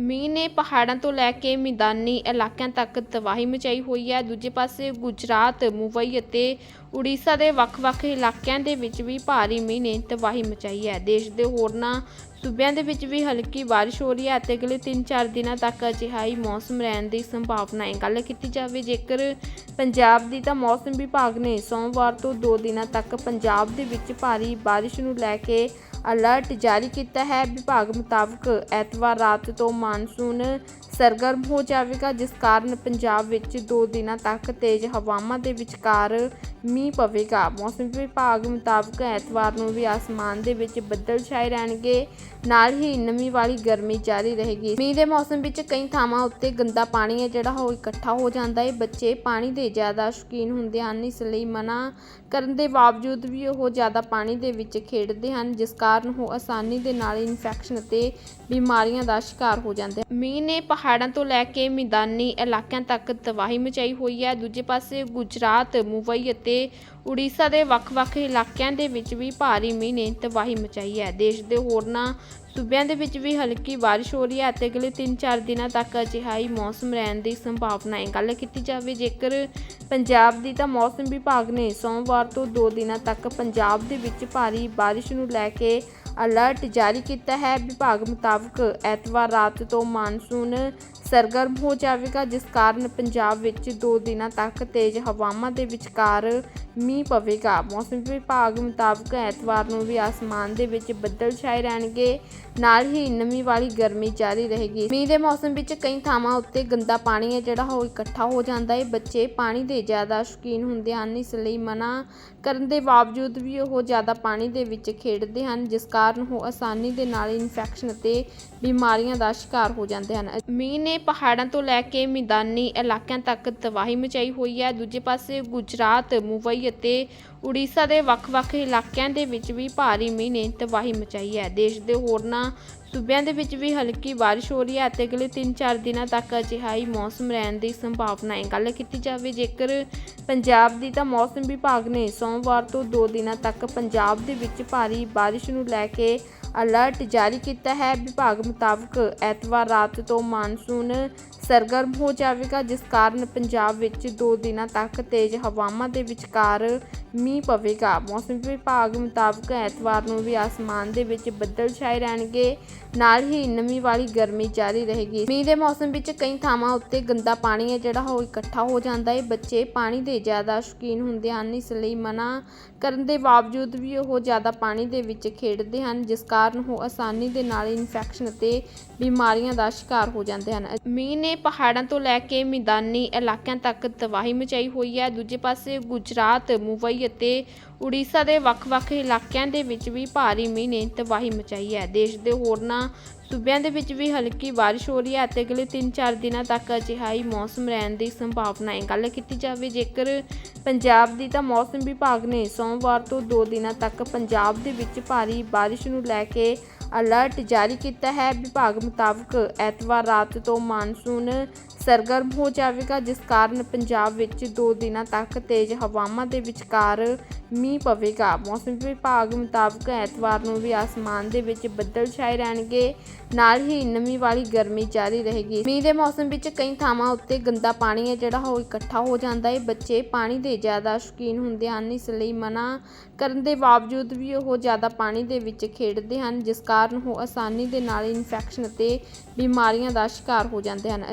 ਮੀਂਹ ਨੇ ਪਹਾੜਾਂ ਤੋਂ ਲੈ ਕੇ ਮੈਦਾਨੀ ਇਲਾਕਿਆਂ ਤੱਕ ਤਬਾਹੀ ਮਚਾਈ ਹੋਈ ਹੈ। ਦੂਜੇ ਪਾਸੇ ਗੁਜਰਾਤ, ਮੁੰਬਈ ਅਤੇ ਉੜੀਸਾ ਦੇ ਵੱਖ-ਵੱਖ ਇਲਾਕਿਆਂ ਦੇ ਵਿੱਚ ਵੀ ਭਾਰੀ ਮੀਂਹ ਨੇ ਤਬਾਹੀ ਮਚਾਈ ਹੈ। ਦੇਸ਼ ਦੇ ਹੋਰਨਾਂ ਸੂਬਿਆਂ ਦੇ ਵਿੱਚ ਵੀ ਹਲਕੀ ਬਾਰਿਸ਼ ਹੋ ਰਹੀ ਹੈ ਅਤੇ ਅਗਲੇ 3-4 ਦਿਨਾਂ ਤੱਕ ਅਜਿਹਾ ਹੀ ਮੌਸਮ ਰਹਿਣ ਦੀ ਸੰਭਾਵਨਾ ਹੈ। ਗੱਲ ਕੀਤੀ ਜਾਵੇ, ਜੇਕਰ ਪੰਜਾਬ ਦੀ ਤਾਂ ਮੌਸਮ ਵਿਭਾਗ ਨੇ ਸੋਮਵਾਰ ਤੋਂ 2 ਦਿਨਾਂ ਤੱਕ ਪੰਜਾਬ ਦੇ ਵਿੱਚ ਭਾਰੀ ਬਾਰਿਸ਼ ਨੂੰ ਲੈ ਕੇ ਅਲਰਟ ਜਾਰੀ ਕੀਤਾ ਹੈ। ਵਿਭਾਗ ਮੁਤਾਬਕ ਐਤਵਾਰ ਰਾਤ ਤੋਂ ਮਾਨਸੂਨ ਸਰਗਰਮ ਹੋ ਜਾਵੇਗਾ, ਜਿਸ ਕਾਰਨ ਪੰਜਾਬ ਵਿੱਚ 2 ਦਿਨਾਂ ਤੱਕ ਤੇਜ਼ ਹਵਾਵਾਂ ਦੇ ਵਿਚਕਾਰ ਮੀਂਹ ਪਵੇਗਾ। ਮੌਸਮ ਵਿਭਾਗ ਮੁਤਾਬਕ ਐਤਵਾਰ ਨੂੰ ਵੀ ਆਸਮਾਨ ਦੇ ਵਿੱਚ ਬੱਦਲ ਛਾਏ ਰਹਿਣਗੇ। ਨਾਲ ਹੀ ਨਮੀ ਵਾਲੀ ਗਰਮੀ ਜਾਰੀ ਰਹੇਗੀ। ਮੀਂਹ ਦੇ ਮੌਸਮ ਵਿੱਚ ਕਈ ਥਾਵਾਂ ਉੱਤੇ ਗੰਦਾ ਪਾਣੀ ਹੈ, ਜਿਹੜਾ ਉਹ ਇਕੱਠਾ ਹੋ ਜਾਂਦਾ ਹੈ। ਬੱਚੇ ਪਾਣੀ ਦੇ ਜ਼ਿਆਦਾ ਸ਼ੌਕੀਨ ਹੁੰਦੇ ਹਨ, ਇਸ ਲਈ ਮਨਾ ਕਰਨ ਦੇ ਬਾਵਜੂਦ ਵੀ ਉਹ ਜ਼ਿਆਦਾ ਪਾਣੀ ਦੇ ਵਿੱਚ ਖੇਡਦੇ ਹਨ, ਜਿਸ ਕਾਰਨ ਉਹ ਆਸਾਨੀ ਦੇ ਨਾਲ ਇਨਫੈਕਸ਼ਨ ਅਤੇ ਬਿਮਾਰੀਆਂ ਦਾ ਸ਼ਿਕਾਰ ਹੋ ਜਾਂਦੇ ਹਨ। ਮੀਂਹ ਨੇ ਪਹਾੜਾਂ ਤੋਂ ਲੈ ਕੇ ਮੈਦਾਨੀ ਇਲਾਕਿਆਂ ਤੱਕ ਤਬਾਹੀ ਮਚਾਈ ਹੋਈ ਹੈ। ਦੂਜੇ ਪਾਸੇ ਗੁਜਰਾਤ, ਮੁੰਬਈ ਅਤੇ ਉੜੀਸਾ ਦੇ ਵੱਖ-ਵੱਖ ਇਲਾਕਿਆਂ ਦੇ ਵਿੱਚ ਵੀ ਭਾਰੀ ਮੀਂਹ ਨੇ ਤਬਾਹੀ ਮਚਾਈ ਹੈ। ਦੇਸ਼ ਦੇ ਹੋਰਨਾਂ ਸੂਬਿਆਂ ਦੇ ਵਿੱਚ ਵੀ ਹਲਕੀ ਬਾਰਿਸ਼ ਹੋ ਰਹੀ ਹੈ ਅਤੇ ਅਗਲੇ 3-4 ਦਿਨਾਂ ਤੱਕ ਅਜਿਹਾ ਹੀ ਮੌਸਮ ਰਹਿਣ ਦੀ ਸੰਭਾਵਨਾ ਹੈ। ਗੱਲ ਕੀਤੀ ਜਾਵੇ, ਜੇਕਰ ਪੰਜਾਬ ਦੀ ਤਾਂ ਮੌਸਮ ਵਿਭਾਗ ਨੇ ਸੋਮਵਾਰ ਤੋਂ 2 ਦਿਨਾਂ ਤੱਕ ਪੰਜਾਬ ਦੇ ਵਿੱਚ ਭਾਰੀ ਬਾਰਿਸ਼ ਨੂੰ ਲੈ ਕੇ ਅਲਰਟ ਜਾਰੀ ਕੀਤਾ ਹੈ। ਵਿਭਾਗ ਮੁਤਾਬਕ ਐਤਵਾਰ ਰਾਤ ਤੋਂ ਮਾਨਸੂਨ ਸਰਗਰਮ ਹੋ ਜਾਵੇਗਾ, ਜਿਸ ਕਾਰਨ ਪੰਜਾਬ ਵਿੱਚ 2 ਦਿਨਾਂ ਤੱਕ ਤੇਜ਼ ਹਵਾਵਾਂ ਦੇ ਵਿਚਕਾਰ ਮੀਂਹ ਪਵੇਗਾ। ਮੌਸਮ ਵਿਭਾਗ ਮੁਤਾਬਕ ਐਤਵਾਰ ਨੂੰ ਵੀ ਆਸਮਾਨ ਦੇ ਵਿੱਚ ਬੱਦਲ ਛਾਏ ਰਹਿਣਗੇ। ਨਾਲ ਹੀ ਨਮੀ ਵਾਲੀ ਗਰਮੀ ਜਾਰੀ ਰਹੇਗੀ। ਮੀਂਹ ਦੇ ਮੌਸਮ ਵਿੱਚ ਕਈ ਥਾਵਾਂ ਉੱਤੇ ਗੰਦਾ ਪਾਣੀ ਹੈ, ਜਿਹੜਾ ਉਹ ਇਕੱਠਾ ਹੋ ਜਾਂਦਾ ਹੈ। ਬੱਚੇ ਪਾਣੀ ਦੇ ਜ਼ਿਆਦਾ ਸ਼ੌਕੀਨ ਹੁੰਦੇ ਹਨ, ਇਸ ਲਈ ਮਨਾ ਕਰਨ ਦੇ ਬਾਵਜੂਦ ਵੀ ਉਹ ਜ਼ਿਆਦਾ ਪਾਣੀ ਦੇ ਵਿੱਚ ਖੇਡਦੇ ਹਨ, ਜਿਸ ਕਾਰਨ ਉਹ ਆਸਾਨੀ ਦੇ ਨਾਲ ਇਨਫੈਕਸ਼ਨ ਅਤੇ ਬਿਮਾਰੀਆਂ ਦਾ ਸ਼ਿਕਾਰ ਹੋ ਜਾਂਦੇ ਹਨ। ਮੀਂਹ ਨੇ ਪਹਾੜਾਂ ਤੋਂ ਲੈ ਕੇ ਮੈਦਾਨੀ ਇਲਾਕਿਆਂ ਤੱਕ ਤਬਾਹੀ ਮਚਾਈ ਹੋਈ ਹੈ। ਦੂਜੇ ਪਾਸੇ ਗੁਜਰਾਤ, ਮੁੰਬਈ ਅਤੇ ਉੜੀਸਾ ਦੇ ਵੱਖ-ਵੱਖ ਇਲਾਕਿਆਂ ਦੇ ਵਿੱਚ ਵੀ ਭਾਰੀ ਮੀਂਹ ਨੇ ਤਬਾਹੀ ਮਚਾਈ ਹੈ। ਦੇਸ਼ ਦੇ ਹੋਰਨਾਂ な ਸੂਬਿਆਂ ਦੇ ਵਿੱਚ ਵੀ ਹਲਕੀ ਬਾਰਿਸ਼ ਹੋ ਰਹੀ ਹੈ ਅਤੇ ਅਗਲੇ 3-4 ਦਿਨਾਂ ਤੱਕ ਅਜਿਹਾ ਹੀ ਮੌਸਮ ਰਹਿਣ ਦੀ ਸੰਭਾਵਨਾ ਹੈ। ਗੱਲ ਕੀਤੀ ਜਾਵੇ, ਜੇਕਰ ਪੰਜਾਬ ਦੀ ਤਾਂ ਮੌਸਮ ਵਿਭਾਗ ਨੇ ਸੋਮਵਾਰ ਤੋਂ 2 ਦਿਨਾਂ ਤੱਕ ਪੰਜਾਬ ਦੇ ਵਿੱਚ ਭਾਰੀ ਬਾਰਿਸ਼ ਨੂੰ ਲੈ ਕੇ ਅਲਰਟ ਜਾਰੀ ਕੀਤਾ ਹੈ। ਵਿਭਾਗ ਮੁਤਾਬਕ ਐਤਵਾਰ ਰਾਤ ਤੋਂ ਮਾਨਸੂਨ ਸਰਗਰਮ ਹੋ ਜਾਵੇਗਾ, ਜਿਸ ਕਾਰਨ ਪੰਜਾਬ ਵਿੱਚ 2 ਦਿਨਾਂ ਤੱਕ ਤੇਜ਼ ਹਵਾਵਾਂ ਦੇ ਵਿਚਕਾਰ ਮੀਂਹ ਪਵੇਗਾ। ਮੌਸਮ ਵਿਭਾਗ ਮੁਤਾਬਕ ਐਤਵਾਰ ਨੂੰ ਵੀ ਆਸਮਾਨ ਦੇ ਵਿੱਚ ਬੱਦਲ ਛਾਏ ਰਹਿਣਗੇ। ਨਾਲ ਹੀ ਨਮੀ ਵਾਲੀ ਗਰਮੀ ਜਾਰੀ ਰਹੇਗੀ। ਮੀਂਹ ਦੇ ਮੌਸਮ ਵਿੱਚ ਕਈ ਥਾਵਾਂ ਉੱਤੇ ਗੰਦਾ ਪਾਣੀ ਹੈ, ਜਿਹੜਾ ਉਹ ਇਕੱਠਾ ਹੋ ਜਾਂਦਾ ਹੈ। ਬੱਚੇ ਪਾਣੀ ਦੇ ਜ਼ਿਆਦਾ ਸ਼ੌਕੀਨ ਹੁੰਦੇ ਹਨ, ਇਸ ਲਈ ਮਨਾ ਕਰਨ ਦੇ ਬਾਵਜੂਦ ਵੀ ਉਹ ਜ਼ਿਆਦਾ ਪਾਣੀ ਦੇ ਵਿੱਚ ਖੇਡਦੇ ਹਨ, ਜਿਸ ਕਾਰਨ ਉਹ ਆਸਾਨੀ ਦੇ ਨਾਲ ਇਨਫੈਕਸ਼ਨ ਅਤੇ ਬਿਮਾਰੀਆਂ ਦਾ ਸ਼ਿਕਾਰ ਹੋ ਜਾਂਦੇ ਹਨ। ਮੀਂਹ ਨੇ ਪਹਾੜਾਂ ਤੋਂ ਲੈ ਕੇ ਮੈਦਾਨੀ ਇਲਾਕਿਆਂ ਤੱਕ ਤਬਾਹੀ ਮਚਾਈ ਹੋਈ ਹੈ। ਦੂਜੇ ਪਾਸੇ ਗੁਜਰਾਤ, ਮੁੰਬਈ ਅਤੇ ਉੜੀਸਾ ਦੇ ਵੱਖ-ਵੱਖ ਇਲਾਕਿਆਂ ਦੇ ਵਿੱਚ ਵੀ ਭਾਰੀ ਮੀਂਹ ਨੇ ਤਬਾਹੀ ਮਚਾਈ ਹੈ। ਦੇਸ਼ ਦੇ ਹੋਰਨਾਂ ਸੂਬਿਆਂ ਦੇ ਵਿੱਚ ਵੀ ਹਲਕੀ ਬਾਰਿਸ਼ ਹੋ ਰਹੀ ਹੈ ਅਤੇ ਅਗਲੇ 3-4 ਦਿਨਾਂ ਤੱਕ ਅਜਿਹਾ ਹੀ ਮੌਸਮ ਰਹਿਣ ਦੀ ਸੰਭਾਵਨਾ ਹੈ। ਗੱਲ ਕੀਤੀ ਜਾਵੇ, ਜੇਕਰ ਪੰਜਾਬ ਦੀ ਤਾਂ ਮੌਸਮ ਵਿਭਾਗ ਨੇ ਸੋਮਵਾਰ ਤੋਂ 2 ਦਿਨਾਂ ਤੱਕ ਪੰਜਾਬ ਦੇ ਵਿੱਚ ਭਾਰੀ ਬਾਰਿਸ਼ ਨੂੰ ਲੈ ਕੇ ਅਲਰਟ ਜਾਰੀ ਕੀਤਾ ਹੈ। ਵਿਭਾਗ ਮੁਤਾਬਕ ਐਤਵਾਰ ਰਾਤ ਤੋਂ ਮਾਨਸੂਨ ਸਰਗਰਮ ਹੋ ਜਾਵੇਗਾ, ਜਿਸ ਕਾਰਨ ਪੰਜਾਬ ਵਿੱਚ 2 ਦਿਨਾਂ ਤੱਕ ਤੇਜ਼ ਹਵਾਵਾਂ ਦੇ ਵਿਚਕਾਰ ਮੀਂਹ ਪਵੇਗਾ। ਮੌਸਮ ਵਿਭਾਗ ਮੁਤਾਬਕ ਐਤਵਾਰ ਨੂੰ ਵੀ ਆਸਮਾਨ ਦੇ ਵਿੱਚ ਬੱਦਲ ਛਾਏ ਰਹਿਣਗੇ। ਨਾਲ ਹੀ ਨਮੀ ਵਾਲੀ ਗਰਮੀ ਜਾਰੀ ਰਹੇਗੀ। ਮੀਂਹ ਦੇ ਮੌਸਮ ਵਿੱਚ ਕਈ ਥਾਵਾਂ ਉੱਤੇ ਗੰਦਾ ਪਾਣੀ ਹੈ, ਜਿਹੜਾ ਉਹ ਇਕੱਠਾ ਹੋ ਜਾਂਦਾ ਹੈ। ਬੱਚੇ ਪਾਣੀ ਦੇ ਜ਼ਿਆਦਾ ਸ਼ੌਕੀਨ ਹੁੰਦੇ ਹਨ, ਇਸ ਲਈ ਮਨਾ ਕਰਨ ਦੇ ਬਾਵਜੂਦ ਵੀ ਉਹ ਜ਼ਿਆਦਾ ਪਾਣੀ ਦੇ ਵਿੱਚ ਖੇਡਦੇ ਹਨ, ਜਿਸ ਕਾਰਨ ਉਹ ਆਸਾਨੀ ਦੇ ਨਾਲ ਇਨਫੈਕਸ਼ਨ ਅਤੇ ਬਿਮਾਰੀਆਂ ਦਾ ਸ਼ਿਕਾਰ ਹੋ ਜਾਂਦੇ ਹਨ।